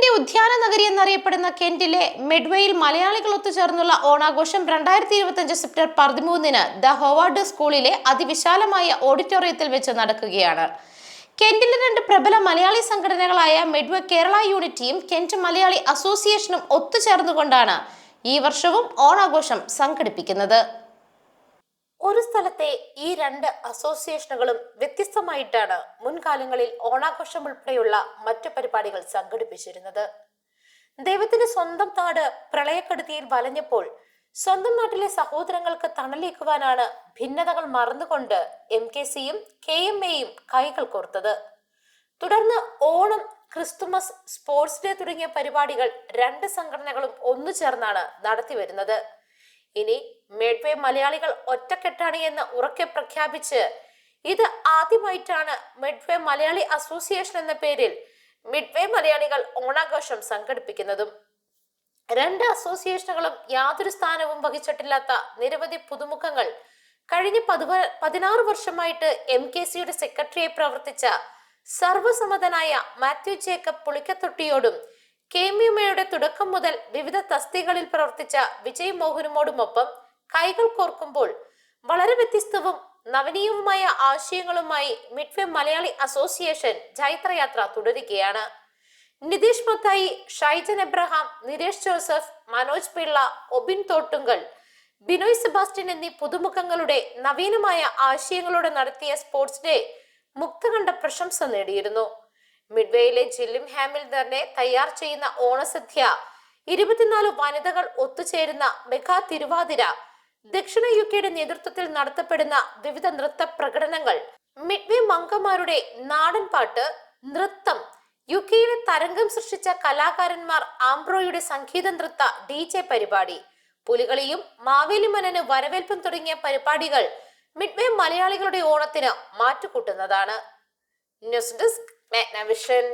ഇംഗ്ലണ്ടിന്റെ ഉദ്യാന നഗരി എന്നറിയപ്പെടുന്ന കെന്റിലെ മെഡ്വേയിൽ മലയാളികൾ ഒത്തുചേർന്നുള്ള ഓണാഘോഷം രണ്ടായിരത്തി ഇരുപത്തിയഞ്ച് സെപ്റ്റംബർ പതിമൂന്നിന് ദ ഹോവാർഡ് സ്കൂളിലെ അതിവിശാലമായ ഓഡിറ്റോറിയത്തിൽ വെച്ച് നടക്കുകയാണ്. കെന്റിലെ രണ്ട് പ്രബല മലയാളി സംഘടനകളായ മെഡ്വേ കേരള യൂണിറ്റിയും കെന്റ് മലയാളി അസോസിയേഷനും ഒത്തുചേർന്നുകൊണ്ടാണ് ഈ വർഷവും ഓണാഘോഷം സംഘടിപ്പിക്കുന്നത്. ഒരു സ്ഥലത്തെ ഈ രണ്ട് അസോസിയേഷനുകളും വ്യത്യസ്തമായിട്ടാണ് മുൻകാലങ്ങളിൽ ഓണാഘോഷം ഉൾപ്പെടെയുള്ള മറ്റു പരിപാടികൾ സംഘടിപ്പിച്ചിരുന്നത്. ദൈവത്തിന്റെ സ്വന്തം നാട് പ്രളയക്കെടുതിയിൽ വലഞ്ഞപ്പോൾ സ്വന്തം നാട്ടിലെ സഹോദരങ്ങൾക്ക് തണലേക്കുവാനാണ് ഭിന്നതകൾ മറന്നുകൊണ്ട് എം കെ സിയും കെ എം എയും കൈകൾ കോർത്തത്. തുടർന്ന് ഓണം ക്രിസ്തുമസ് സ്പോർട്സ് ഡേ തുടങ്ങിയ പരിപാടികൾ രണ്ട് സംഘടനകളും ഒന്നു ചേർന്നാണ് നടത്തിവരുന്നത്. ഇനി മേഡ്വേ മലയാളികൾ ഒറ്റക്കെട്ടാണ് എന്ന് ഉറക്കെ പ്രഖ്യാപിച്ച് ഇത് ആദ്യമായിട്ടാണ് മിഡ്വേ മലയാളി അസോസിയേഷൻ എന്ന പേരിൽ മിഡ്വേ മലയാളികൾ ഓണാഘോഷം സംഘടിപ്പിക്കുന്നതും. രണ്ട് അസോസിയേഷനുകളും യാതൊരു സ്ഥാനവും വഹിച്ചിട്ടില്ലാത്ത നിരവധി പുതുമുഖങ്ങൾ കഴിഞ്ഞ പതിവ പതിനാറ് വർഷമായിട്ട് എം കെ സിയുടെ സെക്രട്ടറിയായി പ്രവർത്തിച്ച സർവസമ്മതനായ മാത്യു ജേക്കബ് പുളിക്കത്തൊട്ടിയോടും കെമിയുമയുടെ തുടക്കം മുതൽ വിവിധ തസ്തികളിൽ പ്രവർത്തിച്ച വിജയ് മോഹനുമോടുമൊപ്പം കൈകൾ കോർക്കുമ്പോൾ വളരെ വ്യത്യസ്തവും നവനീയവുമായ ആശയങ്ങളുമായി മിഡ്വേ മലയാളി അസോസിയേഷൻ ജൈത്രയാത്ര തുടരുകയാണ്. Nitish Mathai Shaijan Abraham Niresh Joseph Manoj Pillai Obin Thottungal Binoy Sebastian എന്നീ പുതുമുഖങ്ങളുടെ നവീനമായ ആശയങ്ങളോടെ നടത്തിയ സ്പോർട്സ് ഡേ മുക്തകണ്ഠ പ്രശംസ നേടിയിരുന്നു. മിഡ്വേയിലെ ജില്ലിം തന്നെ തയ്യാർ ചെയ്യുന്ന ഓണസദ്യ ഇരുപത്തിനാല് വനിതകൾ ഒത്തുചേരുന്ന മെഗാ തിരുവാതിര ദക്ഷിണ യു കെയുടെ നേതൃത്വത്തിൽ നടത്തപ്പെടുന്ന വിവിധ നൃത്ത പ്രകടനങ്ങൾ മിഡ്വേ മംഗമാരുടെ നാടൻ പാട്ട് നൃത്തം യു കെയിലെ തരംഗം സൃഷ്ടിച്ച കലാകാരന്മാർ ആംബ്രോയുടെ സംഗീത നൃത്ത ഡി ജെ പരിപാടി പുലികളിയും മാവേലിമനന് വരവേൽപ്പും തുടങ്ങിയ പരിപാടികൾ മിഡ്വേ മലയാളികളുടെ ഓണത്തിന് മാറ്റുകൂട്ടുന്നതാണ്. News desk Magnavision.